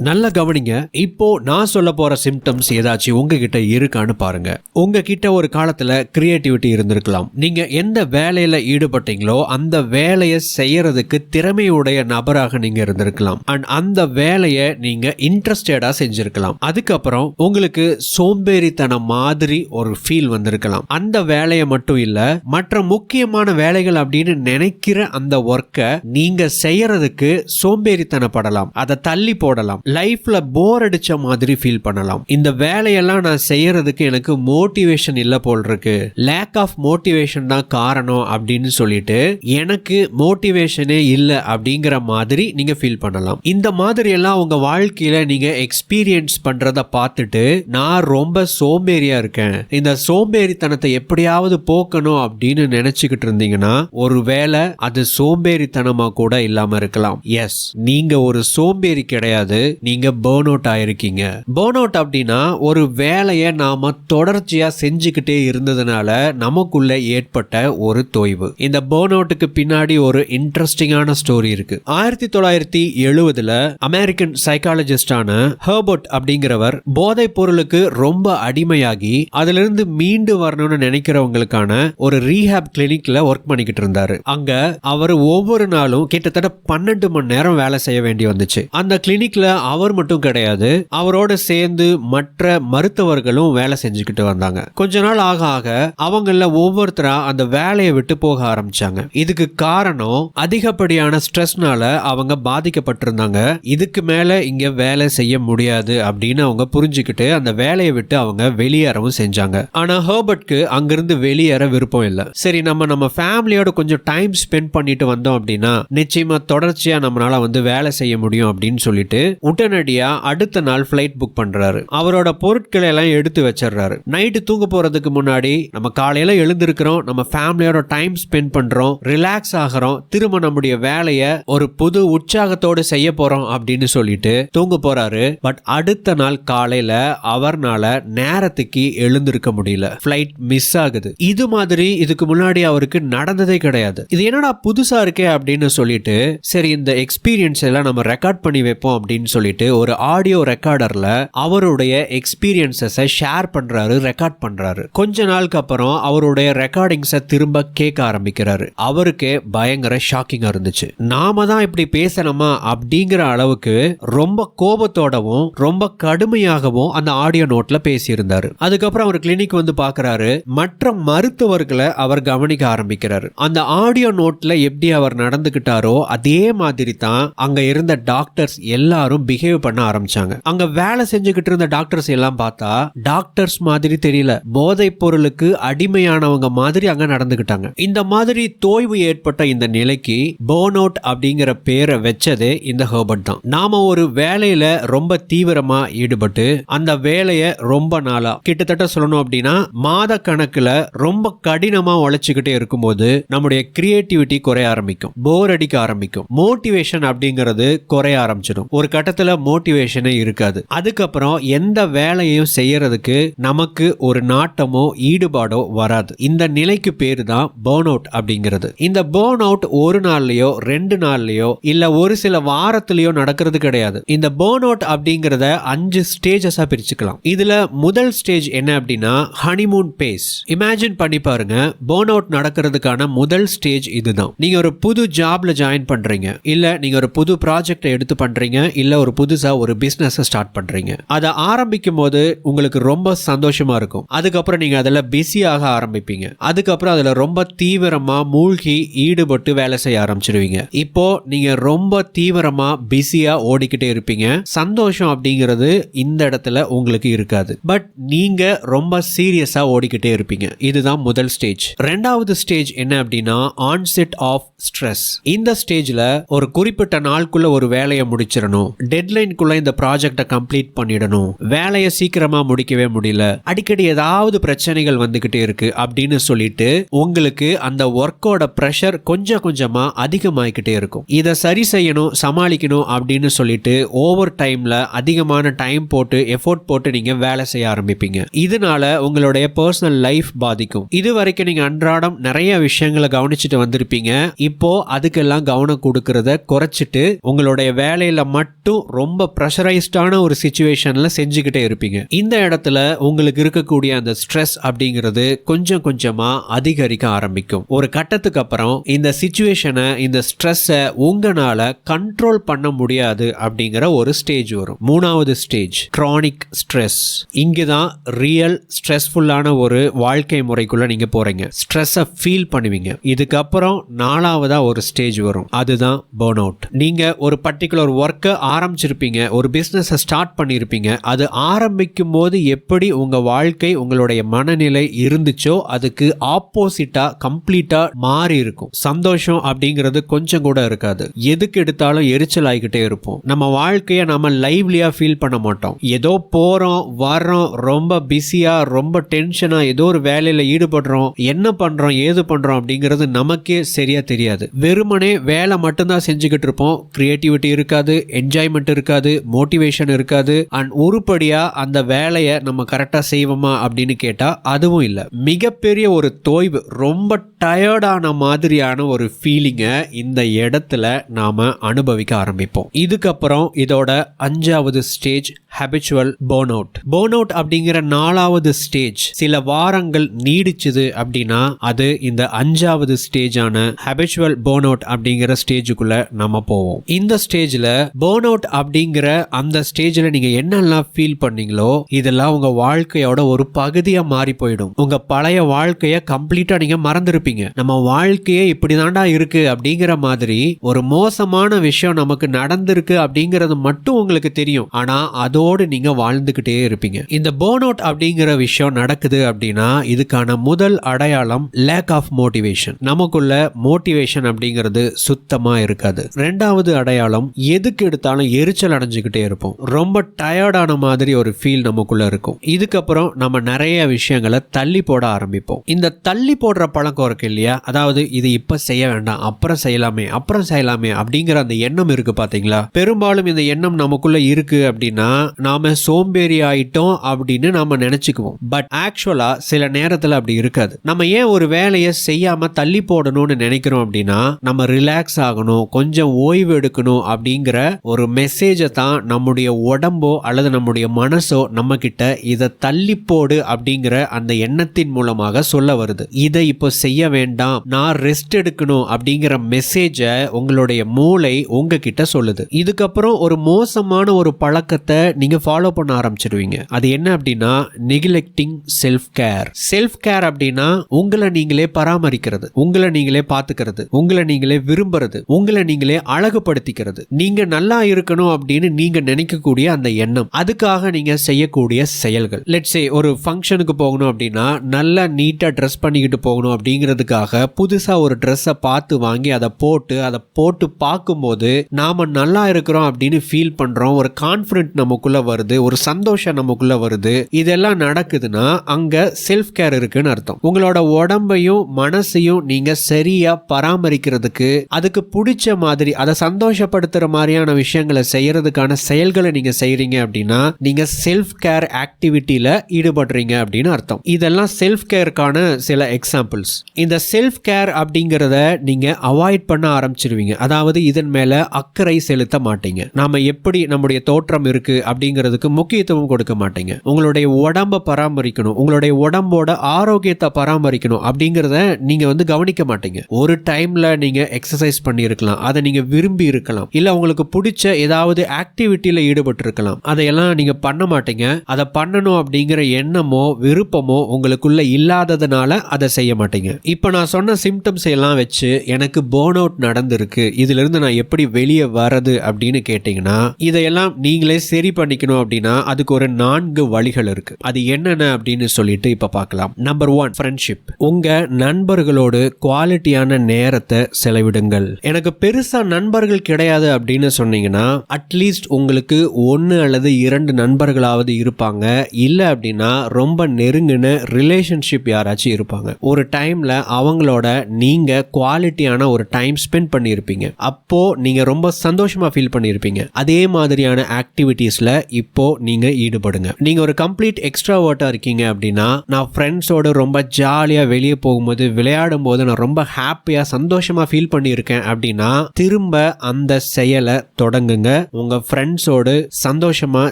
நல்ல கவனிங்க. இப்போ நான் சொல்ல போற சிம்டம்ஸ் ஏதாச்சும் உங்ககிட்ட இருக்கான்னு பாருங்க. உங்ககிட்ட ஒரு காலத்துல கிரியேட்டிவிட்டி இருந்திருக்கலாம். நீங்க எந்த வேலையில ஈடுபட்டீங்களோ அந்த வேலையை செய்யறதுக்கு திறமையுடைய நபராக நீங்க இருந்திருக்கலாம். அண்ட் அந்த வேலையை நீங்க இன்ட்ரெஸ்டடா செஞ்சிருக்கலாம். அதுக்கப்புறம் உங்களுக்கு சோம்பேறித்தனம் மாதிரி ஒரு ஃபீல் வந்திருக்கலாம். அந்த வேலையை மட்டும் இல்ல மற்ற முக்கியமான வேலைகள் அப்படின்னு நினைக்கிற அந்த ஒர்க்கை நீங்க செய்யறதுக்கு சோம்பேறித்தனப்படலாம். அதை தள்ளி போடலாம். லைஃப்ல போர் அடிச்ச மாதிரி ஃபீல் பண்ணலாம். இந்த வேலையெல்லாம் நான் செய்யறதுக்கு எனக்கு மோட்டிவேஷன் இல்ல போல் இருக்கு. லேக் ஆஃப் மோட்டிவேஷன் தான் காரணம் அப்படின்னு சொல்லிட்டு எனக்கு மோட்டிவேஷனே இல்லை அப்படிங்கிற மாதிரி நீங்க ஃபீல் பண்ணலாம். இந்த மாதிரி எல்லாம் உங்க வாழ்க்கையில நீங்க எக்ஸ்பீரியன்ஸ் பண்றத பார்த்துட்டு நான் ரொம்ப சோம்பேறியா இருக்கேன். இந்த சோம்பேறித்தனத்தை எப்படியாவது போக்கணும் அப்படின்னு நினைச்சுக்கிட்டு இருந்தீங்கன்னா ஒருவேளை அது சோம்பேறித்தனமா கூட இல்லாம இருக்கலாம். எஸ் நீங்க ஒரு சோம்பேறி கிடையாது. நீங்க பேர்ன் அவுட் ஆயிருக்கீங்க. பேர்ன் அவுட் அப்படின்னா ஒரு வேலையை நாம தொடர்ச்சியா செஞ்சுக்கிட்டே இருந்ததுனால நமக்குள்ள ஏற்பட்ட ஒரு தொய்வு. இந்த பேர்ன் அவுட்டுக்கு பின்னாடி ஒரு இன்ட்ரெஸ்டிங்கான ஸ்டோரி இருக்கு. ஆயிரத்தி தொள்ளாயிரத்தி எழுபதுல அமெரிக்கன் சைக்காலஜிஸ்டான ஹர்பர்ட் அப்படிங்கிறவர் போதை பொருளுக்கு ரொம்ப அடிமையாகி அதுல இருந்து மீண்டு வரணும்னு நினைக்கிறவங்களுக்கான ஒரு ரீஹாப் கிளினிக்ல ஒர்க் பண்ணிக்கிட்டு இருந்தாரு. அங்க அவர் ஒவ்வொரு நாளும் கிட்டத்தட்ட பன்னெண்டு மணி நேரம் வேலை செய்ய வேண்டி வந்துச்சு. அந்த கிளினிக்ல அவர் மட்டும் கிடையாது அவரோட சேர்ந்து மற்ற மருத்துவர்களும் வேலை செஞ்சுக்கிட்டு வந்தாங்க. கொஞ்ச நாள் ஆக ஆக அவங்கள ஒவ்வொருத்தரா அந்த வேலையை விட்டு போக ஆரம்பிச்சாங்க. இதுக்கு காரணம் அதிகப்படியான ஸ்ட்ரெஸ்னால அவங்க பாதிக்கப்பட்டிருந்தாங்க. இதுக்கு மேல இங்க வேலை செய்ய முடியாது அப்படின்னு அவங்க புரிஞ்சுக்கிட்டு அந்த வேலையை விட்டு அவங்க வெளியேறவும் செஞ்சாங்க. ஆனா ஹர்பர்ட்க்கு அங்கிருந்து வெளியேற விருப்பம் இல்லை. சரி நம்ம நம்ம ஃபேமிலியோட கொஞ்சம் டைம் ஸ்பெண்ட் பண்ணிட்டு வந்தோம் அப்படின்னா நிச்சயமா தொடர்ச்சியா நம்மளால வந்து வேலை செய்ய முடியும் அப்படின்னு சொல்லிட்டு உடனடியாக அடுத்த நாள் ஃப்ளைட் புக் பண்ணுறாரு அவரோட பொருட்களை எல்லாம் எடுத்து வச்சிடுறாரு. நைட்டு தூங்க போகிறதுக்கு முன்னாடி நம்ம காலையில் எழுந்திருக்கிறோம். நம்ம ஃபேமிலியோட டைம் ஸ்பெண்ட் பண்ணுறோம் ரிலாக்ஸ் ஆகிறோம். திரும்ப நம்முடைய வேலையை ஒரு புது உற்சாகத்தோடு செய்ய போகிறோம் அப்படின்னு சொல்லிட்டு தூங்க போகிறாரு பட் அடுத்த நாள் காலையில் அவர்னால நேரத்துக்கு எழுந்திருக்க முடியல. ஃப்ளைட் மிஸ் ஆகுது. இது மாதிரி இதுக்கு முன்னாடி அவருக்கு நடந்ததே கிடையாது. இது என்னடா புதுசா இருக்கே அப்படின்னு சொல்லிட்டு சரி இந்த எக்ஸ்பீரியன்ஸ் எல்லாம் நம்ம ரெக்கார்ட் பண்ணி வைப்போம் அப்படின்னு சொல்லிட்டு ஒரு ஆடியோ ரெக்கார்டர்ல அவருடைய எக்ஸ்பீரியன்சஸை ஷேர் பண்றாரு ரெக்கார்ட் பண்றாரு. கொஞ்ச நாளுக்கு அப்புறம் அவருடைய ரெக்கார்டிங்ஸை திரும்ப கேட்க ஆரம்பிக்கிறாரு. அவருக்கே பயங்கர ஷாக்கிங்கா இருந்துச்சு. நாம தான் இப்படி பேசணுமா? அப்படிங்கிற அளவுக்கு ரொம்ப கோபத்தோடவும் ரொம்ப கடுமையாகவும் அந்த ஆடியோ நோட்ல பேசியிருந்தாரு. அதுக்கப்புறம் அவர் கிளினிக் வந்து பார்க்கறாரு. மற்ற மருத்துவர்களை அவர் கவனிக்க ஆரம்பிக்கிறாரு. அந்த ஆடியோ நோட்ல எப்படி அவர் நடந்துகிட்டாரோ அதே மாதிரி தான் அங்க இருந்த டாக்டர்ஸ் எல்லாரும் பிஹேவ் பண்ண ஆரம்பிச்சாங்க. அங்க வேலை செஞ்சுக்கிட்டு இருந்த டாக்டர்ஸ் எல்லாம் பார்த்தா டாக்டர்ஸ் மாதிரி தெரியல. போதைப் பொருளுக்கு அடிமையானவங்க மாதிரி அங்க நடந்துகிட்டாங்க. இந்த மாதிரி தோய்வு ஏற்பட்ட இந்த நிலைக்கு போனோட் அவுட் அப்படிங்கிற பேரை வச்சதே இந்த ஹெர்பர்ட் தான். நாம ஒரு வேலையில ரொம்ப தீவிரமா ஈடுபட்டு அந்த வேலையை ரொம்ப நாளா கிட்டத்தட்ட சொல்லணும் அப்படின்னா மாத கணக்குல ரொம்ப கடினமா உழைச்சுக்கிட்டே இருக்கும்போது நம்முடைய கிரியேட்டிவிட்டி குறைய ஆரம்பிக்கும். போர் அடிக்க ஆரம்பிக்கும். மோட்டிவேஷன் அப்படிங்கிறது குறைய ஆரம்பிச்சிடும். ஒரு கட்டத்தில் மோட்டிவேஷனே இருக்காது. அதுக்கப்புறம் எந்த வேலையும் செய்யறதுக்கு நமக்கு ஒரு நாட்டமோ ஈடுபாடோ வராது. இந்த நிலைக்கு பேரு தான் பேர்ன் அவுட் அப்படிங்கிறது. இந்த பேர்ன் அவுட் ஒரு நாள்லயோ ரெண்டு நாள்லயோ இல்ல ஒரு சில வாரத்திலயோ நடக்கிறது கிடையாது. இந்த பேர்ன் அவுட் அப்படிங்கிறத அஞ்சு ஸ்டேஜஸா பிரிச்சுக்கலாம். இதுல முதல் ஸ்டேஜ் என்ன அப்படின்னா ஹனிமூன் பேஸ் இமேஜின் பண்ணி பாருங்க பேர்ன் அவுட் நடக்கிறதுக்கான முதல் ஸ்டேஜ் இதுதான். நீங்க ஒரு புது ஜாப்ல ஜாயின் பண்றீங்க இல்ல நீங்க ஒரு புது ப்ராஜெக்ட் எடுத்து பண்றீங்க இல்ல ஒரு புதுசாக ஒரு பிஸ்னஸை ஸ்டார்ட் பண்ணுறீங்க அதை ஆரம்பிக்கும் போது உங்களுக்கு ரொம்ப சந்தோஷமாக இருக்கும். அதுக்கப்புறம் நீங்கள் அதில் பிஸியாக ஆரம்பிப்பீங்க. அதுக்கப்புறம் அதில் ரொம்ப தீவிரமாக மூழ்கி ஈடுபட்டு வேலை செய்ய ஆரம்பிச்சிருவீங்க. இப்போ நீங்கள் ரொம்ப தீவிரமாக பிஸியாக ஓடிக்கிட்டே இருப்பீங்க. சந்தோஷம் அப்படிங்கிறது இந்த இடத்துல உங்களுக்கு இருக்காது. பட் நீங்கள் ரொம்ப சீரியஸாக ஓடிக்கிட்டே இருப்பீங்க. இதுதான் முதல் ஸ்டேஜ் ரெண்டாவது ஸ்டேஜ் என்ன அப்படின்னா ஆன்செட் ஆஃப் ஸ்ட்ரெஸ் இந்த ஸ்டேஜில் ஒரு குறிப்பிட்ட நாளுக்குள்ள ஒரு வேலையை முடிச்சிடணும். டெட்லைனுக்குள்ள இந்த ப்ராஜெக்டை கம்ப்ளீட் பண்ணிடணும். வேலையை சீக்கிரமா முடிக்கவே முடியல. அடிக்கடி ஏதாவது பிரச்சனைகள் வந்துகிட்டே இருக்கு அப்படின்னு சொல்லிட்டு உங்களுக்கு அந்த ஒர்க்கோட ப்ரெஷர் கொஞ்சம் கொஞ்சமா அதிகமாகிக்கிட்டே இருக்கும். இதை சரி செய்யணும் சமாளிக்கணும் அப்படின்னு சொல்லிட்டு ஓவர் டைம்ல அதிகமான டைம் போட்டு எஃபோர்ட் போட்டு நீங்க வேலை செய்ய ஆரம்பிப்பீங்க. இதனால உங்களுடைய பர்சனல் லைஃப் பாதிக்கும். இது வரைக்கும் நீங்க அன்றாடம் நிறைய விஷயங்களை கவனிச்சுட்டு வந்திருப்பீங்க. இப்போ அதுக்கெல்லாம் கவனம் கொடுக்கறத குறைச்சிட்டு உங்களுடைய வேலையில மட்டும் ரொம்ப ப்ரெஷரைஸ்டான ஒரு சுச்சுவேஷனில் செஞ்சுக்கிட்டே இருப்பீங்க. இந்த இடத்துல உங்களுக்கு இருக்கக்கூடிய அந்த ஸ்ட்ரெஸ் அப்படிங்கிறது கொஞ்சம் கொஞ்சமாக அதிகரிக்க ஆரம்பிக்கும். ஒரு கட்டத்துக்கு அப்புறம் இந்த சுச்சுவேஷனை இந்த ஸ்ட்ரெஸ்ஸை உங்களால் கண்ட்ரோல் பண்ண முடியாது அப்படிங்கிற ஒரு ஸ்டேஜ் வரும். மூணாவது ஸ்டேஜ் க்ரானிக் ஸ்ட்ரெஸ் இங்கே தான் ரியல் ஸ்ட்ரெஸ்ஃபுல்லான ஒரு வாழ்க்கை முறைக்குள்ளே நீங்கள் போகிறீங்க ஸ்ட்ரெஸ்ஸை ஃபீல் பண்ணுவீங்க. இதுக்கப்புறம் நாலாவதாக ஒரு ஸ்டேஜ் வரும். அதுதான் பேர்ன் அவுட் நீங்கள் ஒரு பர்டிகுலர் ஒர்க்கை ஆரம்பிச்சிருப்பீங்க ஒரு பிஸ்னஸை ஸ்டார்ட் பண்ணியிருப்பீங்க அது ஆரம்பிக்கும் போது எப்படி உங்க வாழ்க்கை உங்களுடைய மனநிலை இருந்துச்சோ அதுக்கு ஆப்போசிட்டா கம்ப்ளீட்டாக மாறி இருக்கும். சந்தோஷம் அப்படிங்கிறது கொஞ்சம் கூட இருக்காது. எதுக்கு எடுத்தாலும் எரிச்சல் ஆகிக்கிட்டே இருப்போம். நம்ம வாழ்க்கையை நம்ம லைவ்லியா ஃபீல் பண்ண மாட்டோம். ஏதோ போறோம் வர்றோம் ரொம்ப பிஸியா ரொம்ப டென்ஷனாக ஏதோ ஒரு வேலையில் ஈடுபடுறோம் என்ன பண்றோம் ஏது பண்றோம் அப்படிங்கிறது நமக்கே சரியாக தெரியாது. வெறுமனே வேலை மட்டும்தான் செஞ்சுக்கிட்டு இருப்போம். கிரியேட்டிவிட்டி இருக்காது என்ஜாய்மெண்ட் இருக்காது மோட்டிவேஷன் இருக்காது அண்ட் உருப்படியாக அந்த வேலையை நம்ம கரெக்டாக செய்வோமா அப்படின்னு கேட்டால் அதுவும் இல்லை. மிகப்பெரிய ஒரு தோய்வு ரொம்ப டயர்டான மாதிரியான ஒரு ஃபீலிங்கை இந்த இடத்துல நாம் அனுபவிக்க ஆரம்பிப்போம். இதுக்கப்புறம் இதோட அஞ்சாவது stage habitual burn out burn out அப்படிங்கிற நாலாவது ஸ்டேஜ் சில வாரங்கள் நீடிச்சுது அப்படின்னா அது இந்த அஞ்சாவது ஸ்டேஜான ஹேபிச்சுவல் போர்ன் அவுட் அப்படிங்கிற ஸ்டேஜுக்குள்ள நம்ம போவோம். இந்த ஸ்டேஜில் போர்ன் அவுட் அப்படிங்கிற அந்த ஸ்டேஜ்ல நீங்க என்னெல்லாம் ஃபீல் பண்ணீங்களோ இதெல்லாம் உங்க வாழ்க்கையோட ஒரு பகுதியா மாறி போயிடும். உங்க பழைய வாழ்க்கையை கம்ப்ளீட்டா நீங்க மறந்துருப்பீங்க. நம்ம வாழ்க்கையே இப்படிதான்டா இருக்கு அப்படிங்கிற மாதிரி ஒரு மோசமான விஷயம் நமக்கு நடந்திருக்கு அப்படிங்கிறது மட்டும் உங்களுக்கு தெரியும். ஆனால் அதோடு நீங்கள் வாழ்ந்துக்கிட்டே இருப்பீங்க. இந்த போர்ன் அவுட் அப்படிங்கிற விஷயம் நடக்குது அப்படின்னா இதுக்கான முதல் அடையாளம் லேக் ஆஃப் மோட்டிவேஷன் நமக்குள்ள மோட்டிவேஷன் அப்படிங்கிறது சுத்தமாக இருக்காது. ரெண்டாவது அடையாளம் எதுக்கு எடுத்தாலும் எரிச்சல் அடைஞ்சுக்கிட்டே இருப்போம். ரொம்ப டயர்டான மாதிரி ஒரு ஃபீல் நமக்குள்ளே இருக்கும். இதுக்கப்புறம் நம்ம நிறைய விஷயங்களை தள்ளி போட ஆரம்பிப்போம். இந்த தள்ளி போடுற பழக்கம் இருக்கு இல்லையா? அதாவது இது இப்போ செய்ய வேண்டாம் அப்புறம் செய்யலாமே அப்புறம் செய்யலாமே அப்படிங்கிற அந்த எண்ணம் இருக்கு பார்த்தீங்களா பெரும்பாலும் இந்த எண்ணம் நமக்குள்ளே இருக்கு அப்படின்னா நாம சோம்பேறி ஆயிட்டோம் அப்படின்னு நாம நினச்சிக்குவோம். பட் ஆக்சுவலாக சில நேரத்தில் அப்படி இருக்காது. நம்ம ஏன் ஒரு வேலையை செய்யாமல் தள்ளி போடணும்னு நினைக்கிறோம் அப்படின்னா நம்ம ரிலாக்ஸ் ஆகணும் கொஞ்சம் ஓய்வு எடுக்கணும் அப்படிங்கிற ஒரு மெஸ் மெசேஜை தான் நம்முடைய உடம்போ அல்லது நம்முடைய மனசோ நம்மக்கிட்ட இதை தள்ளி போடு அப்படிங்கிற அந்த எண்ணத்தின் மூலமாக சொல்ல வருது. இதை இப்போ செய்ய வேண்டாம் நான் ரெஸ்ட் எடுக்கணும் அப்படிங்கிற மெசேஜை உங்களுடைய மூளை உங்ககிட்ட சொல்லுது. இதுக்கப்புறம் ஒரு மோசமான ஒரு பழக்கத்தை நீங்கள் ஃபாலோ பண்ண ஆரம்பிச்சிடுவீங்க அது என்ன அப்படின்னா neglecting self care self care அப்படின்னா உங்களை நீங்களே பராமரிக்கிறது உங்களை நீங்களே பார்த்துக்கிறது உங்களை நீங்களே விரும்புறது உங்களை நீங்களே அழகுபடுத்திக்கிறது. நீங்க நல்லா இருக்கணும் அப்படின்னு நீங்க நினைக்கக்கூடிய அந்த எண்ணம். அதுக்காக நீங்க செய்யக்கூடிய செயல்கள். லெட்ஸே ஒரு ஃபங்க்ஷனுக்கு போகணும் அப்படின்னா நல்லா நீட்டாக ட்ரெஸ் பண்ணிக்கிட்டு போகணும் அப்படிங்கிறதுக்காக புதுசாக ஒரு ட்ரெஸ்ஸை பார்த்து வாங்கி அதை போட்டு அதை போட்டு பார்க்கும்போது நாம நல்லா இருக்கிறோம் அப்படின்னு ஃபீல் பண்ணுறோம் ஒரு கான்ஃபிடென்ட் நமக்குள்ளே வருது ஒரு சந்தோஷம் நமக்குள்ளே வருது. இதெல்லாம் நடக்குதுன்னா அங்கே செல்ஃப் கேர் இருக்குன்னு அர்த்தம். உங்களோட உடம்பையும் மனசையும் நீங்கள் சரியாக பராமரிக்கிறதுக்கு அதுக்கு பிடிச்ச மாதிரி அதை சந்தோஷப்படுத்துகிற மாதிரியான விஷயங்களை செய்கிறதுக்கான செயல்களை நீங்கள் செய்கிறீங்க அப்படின்னா நீங்கள் செல்ஃப் கேர் ஆக்டிவிட்டியில் ஈடுபடுறீங்க அப்படின்னு அர்த்தம். இதெல்லாம் செல்ஃப் கேருக்கான சில எக்ஸாம்பிள்ஸ் இந்த செல்ஃப் கேர் அப்படிங்கிறத நீங்கள் அவாய்ட் பண்ண ஆரம்பிச்சிருவீங்க. அதாவது இதன் மேலே அக்கறை செலுத்த மாட்டீங்க. நாம் எப்படி நம்முடைய தோற்றம் இருக்குது அப்படிங்கிறதுக்கு முக்கியத்துவம் கொடுக்க மாட்டீங்க. உங்களுடைய உடம்ப பராமரிக்கணும். உங்களுடைய உடம்போட ஆரோக்கியத்தை பராமரிக்கணும் அப்படிங்கிறத நீங்கள் வந்து கவனிக்க மாட்டீங்க. ஒரு டைமில் நீங்கள் எக்ஸசைஸ் பண்ணியிருக்கலாம். அதை நீங்கள் விரும்பி இருக்கலாம். இல்லை உங்களுக்கு பிடிச்ச ஏதாவது ஏதாவது ஆக்டிவிட்டியில் ஈடுபட்டிருக்கலாம். அதையெல்லாம் நீங்கள் பண்ண மாட்டீங்க. அதை பண்ணணும் அப்படிங்கிற எண்ணமோ விருப்பமோ உங்களுக்குள்ள இல்லாததுனால அதை செய்ய மாட்டீங்க. இப்போ நான் சொன்ன சிம்டம்ஸ் எல்லாம் வச்சு எனக்கு போர்ன் அவுட் நடந்திருக்கு. இதிலிருந்து நான் எப்படி வெளியே வரது அப்படின்னு கேட்டிங்கன்னா இதையெல்லாம் நீங்களே சரி பண்ணிக்கணும் அப்படின்னா அதுக்கு ஒரு நான்கு வழிகள் இருக்கு. அது என்னென்ன அப்படின்னு சொல்லிட்டு இப்போ பார்க்கலாம். நம்பர் ஒன் ஃப்ரெண்ட்ஷிப் உங்க நண்பர்களோடு குவாலிட்டியான நேரத்தை செலவிடுங்கள். எனக்கு பெருசா நண்பர்கள் கிடையாது அப்படின்னு சொன்னீங்கன்னா அட்லீஸ்ட் உங்களுக்கு ஒன்று அல்லது இரண்டு நண்பர்களாவது இருப்பாங்க. இல்லை அப்படின்னா ரொம்ப நெருங்கின ரிலேஷன்ஷிப் யாராச்சும் இருப்பாங்க. ஒரு டைமில் அவங்களோட நீங்கள் குவாலிட்டியான ஒரு டைம் ஸ்பெண்ட் பண்ணியிருப்பீங்க. அப்போது நீங்கள் ரொம்ப சந்தோஷமாக ஃபீல் பண்ணியிருப்பீங்க. அதே மாதிரியான ஆக்டிவிட்டீஸில் இப்போது நீங்கள் ஈடுபடுங்க. நீங்கள் ஒரு கம்ப்ளீட் எக்ஸ்ட்ராவர்ட்டா இருக்கீங்க அப்படின்னா நான் ஃப்ரெண்ட்ஸோட ரொம்ப ஜாலியாக வெளியே போகும்போது விளையாடும் போது நான் ரொம்ப ஹாப்பியாக சந்தோஷமாக ஃபீல் பண்ணியிருக்கேன் அப்படின்னா திரும்ப அந்த செயலை தொடங்குங்க. உங்க ஃப்ரெண்ட்ஸோடு சந்தோஷமா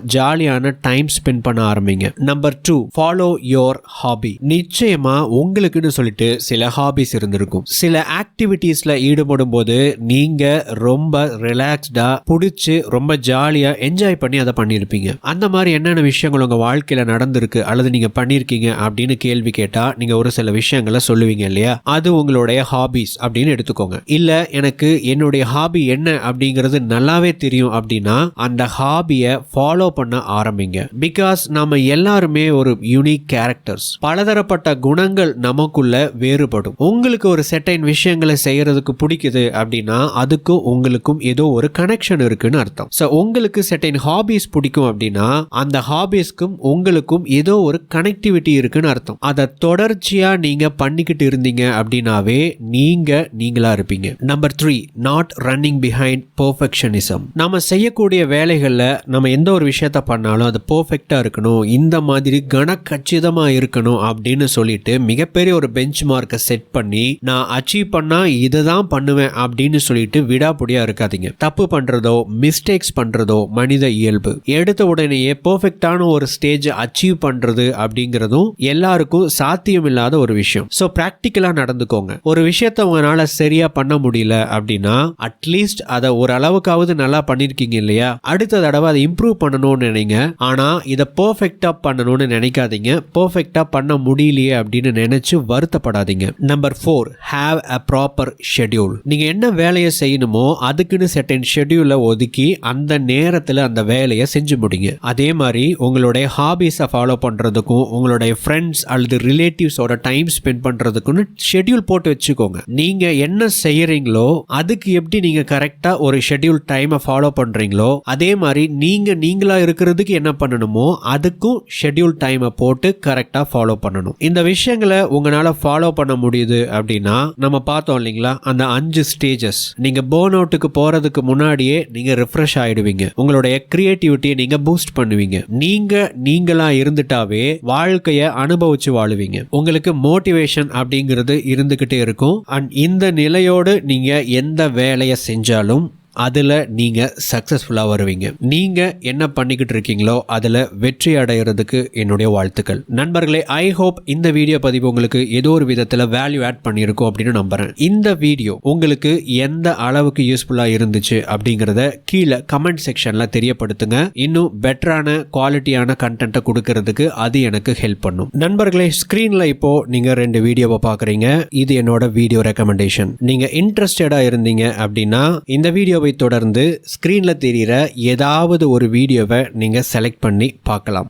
ஜாலியான டைம் ஸ்பெண்ட் பண்ண ஆரம்பிங்க. Number two follow your hobby நிச்சயமா உங்களுக்குன்னு சொல்லிட்டு சில ஹாபிஸ் இருந்திருக்கும். சில ஆக்டிவிட்டீஸ்ல ஈடுபடும் போது நீங்க ரொம்ப ரிலாக்ஸ்டா பிடிச்சி ரொம்ப ஜாலியா என்ஜாய் பண்ணி அதை பண்ணியிருப்பீங்க அந்த மாதிரி என்னென்ன விஷயங்கள் உங்க வாழ்க்கையில நடந்திருக்கு அல்லது நீங்க பண்ணியிருக்கீங்க அப்படின்னு கேள்வி கேட்டா நீங்க ஒரு சில விஷயங்களை சொல்லுவீங்க இல்லையா? அது உங்களுடைய ஹாபிஸ் அப்படின்னு எடுத்துக்கோங்க. இல்ல எனக்கு என்னுடைய ஹாபி என்ன அப்படிங்கிறது நல்லாவே தெரியும். அப்படின்னா அந்த ஹாபியை ஃபாலோ பண்ண ஆரம்பிங்க. பிகாஸ் நம்ம எல்லாருமே ஒரு யூனிக் கேரக்டர்ஸ் பலதரப்பட்ட குணங்கள் நமக்குள்ள வேறுபடும். உங்களுக்கு ஒரு செட்டைன் விஷயங்களை செய்யறதுக்கு பிடிக்குது அப்படின்னா அதுக்கும் உங்களுக்கும் ஏதோ ஒரு கனெக்ஷன் இருக்குன்னு அர்த்தம். ஸோ உங்களுக்கு செட்டைன் ஹாபிஸ் பிடிக்கும் அப்படின்னா அந்த ஹாபிஸ்க்கும் உங்களுக்கும் ஏதோ ஒரு கனெக்டிவிட்டி இருக்குன்னு அர்த்தம். அதை தொடர்ச்சியா நீங்க பண்ணிக்கிட்டு இருந்தீங்க அப்படின்னாவே நீங்க நீங்களா இருப்பீங்க. Number three not running behind perfectionism நம்ம செய்யக்கூடிய வேலைகளில் நம்ம எந்த ஒரு விஷயத்த பண்ணாலும் அது பர்ஃபெக்டாக இருக்கணும். இந்த மாதிரி கனக்கச்சிதமாக இருக்கணும் அப்படின்னு சொல்லிட்டு மிகப்பெரிய ஒரு பெஞ்ச் மார்க்கை செட் பண்ணி நான் அச்சீவ் பண்ணால் இதை தான் பண்ணுவேன் அப்படின்னு சொல்லிட்டு விடாபுடியாக இருக்காதீங்க. தப்பு பண்ணுறதோ மிஸ்டேக்ஸ் பண்ணுறதோ மனித இயல்பு. எடுத்த உடனேயே பர்ஃபெக்டான ஒரு ஸ்டேஜ் அச்சீவ் பண்ணுறது அப்படிங்கிறதும் எல்லாருக்கும் சாத்தியம் இல்லாத ஒரு விஷயம். ஸோ ப்ராக்டிக்கலாக நடந்துக்கோங்க. ஒரு விஷயத்த உங்களால் சரியாக பண்ண முடியல அப்படின்னா அட்லீஸ்ட் அதை ஒரு அளவுக்காவது நல்லா பண்ணியிருக்கீங்க இல்லையா? அடுத்த தடவை அதை இம்ப்ரூவ் பண்ணணும்னு நினைங்க. ஆனால் இதை பர்ஃபெக்டாக பண்ணணும்னு நினைக்காதீங்க. பர்ஃபெக்டாக பண்ண முடியலையே அப்படின்னு நினச்சி வருத்தப்படாதீங்க. Number four have a proper schedule நீங்கள் என்ன வேலையை செய்யணுமோ அதுக்குன்னு செட்டன் ஷெட்யூலை ஒதுக்கி அந்த நேரத்தில் அந்த வேலையை செஞ்சு முடிங்க. அதே மாதிரி உங்களுடைய ஹாபிஸை ஃபாலோ பண்ணுறதுக்கும் உங்களுடைய ஃப்ரெண்ட்ஸ் அல்லது ரிலேட்டிவ்ஸோட டைம் ஸ்பெண்ட் பண்ணுறதுக்குன்னு ஷெட்யூல் போட்டு வச்சுக்கோங்க. நீங்கள் என்ன செய்கிறீங்களோ அதுக்கு எப்படி நீங்கள் கரெக்டாக ஒரு ஷெட்யூல் டைமை ஃபாலோ பண்ணுறீங்களோ அதே மாதிரி நீங்கள் நீங்களாக இருக்கிறதுக்கு என்ன பண்ணணுமோ அதுக்கும் ஷெட்யூல் டைமை போட்டு கரெக்டாக ஃபாலோ பண்ணணும். இந்த விஷயங்களை உங்களால் ஃபாலோ பண்ண முடியுது அப்படின்னா நம்ம பார்த்தோம் இல்லைங்களா அந்த அஞ்சு ஸ்டேஜஸ் நீங்கள் பேர்ன் அவுட்டுக்கு போகிறதுக்கு முன்னாடியே நீங்கள் ரிஃப்ரெஷ் ஆயிடுவீங்க. உங்களுடைய கிரியேட்டிவிட்டியை நீங்கள் பூஸ்ட் பண்ணுவீங்க. நீங்கள் நீங்களா இருந்துட்டாவே வாழ்க்கையை அனுபவிச்சு வாழுவீங்க. உங்களுக்கு மோட்டிவேஷன் அப்படிங்கிறது இருந்துகிட்டே இருக்கும். அண்ட் இந்த நிலையோடு நீங்க எந்த வேலையை செஞ்சாலும் அதில் நீங்கள் சக்ஸஸ்ஃபுல்லாக வருவீங்க. நீங்கள் என்ன பண்ணிக்கிட்டு இருக்கீங்களோ அதில் வெற்றி அடைகிறதுக்கு என்னுடைய வாழ்த்துக்கள். நண்பர்களே ஐ ஹோப் இந்த வீடியோ பதிவு உங்களுக்கு ஏதோ ஒரு விதத்தில் வேல்யூ ஆட் பண்ணியிருக்கும் அப்படின்னு நம்புகிறேன் இந்த வீடியோ உங்களுக்கு எந்த அளவுக்கு யூஸ்ஃபுல்லாக இருந்துச்சு அப்படிங்கிறத கீழே கமெண்ட் செக்ஷனில் தெரியப்படுத்துங்க. இன்னும் பெட்டரான குவாலிட்டியான கண்டென்ட்டை கொடுக்கறதுக்கு அது எனக்கு ஹெல்ப் பண்ணும். நண்பர்களே ஸ்க்ரீனில் இப்போ நீங்கள் ரெண்டு வீடியோவை பார்க்குறீங்க இது என்னோட வீடியோ ரெக்கமெண்டேஷன் நீங்கள் இன்ட்ரெஸ்டடாக இருந்தீங்க அப்படின்னா இந்த வீடியோவை வீடியோவை தொடர்ந்து ஸ்க்ரீனில் தெரிகிற ஏதாவது ஒரு வீடியோவை நீங்கள் செலக்ட் பண்ணி பார்க்கலாம்.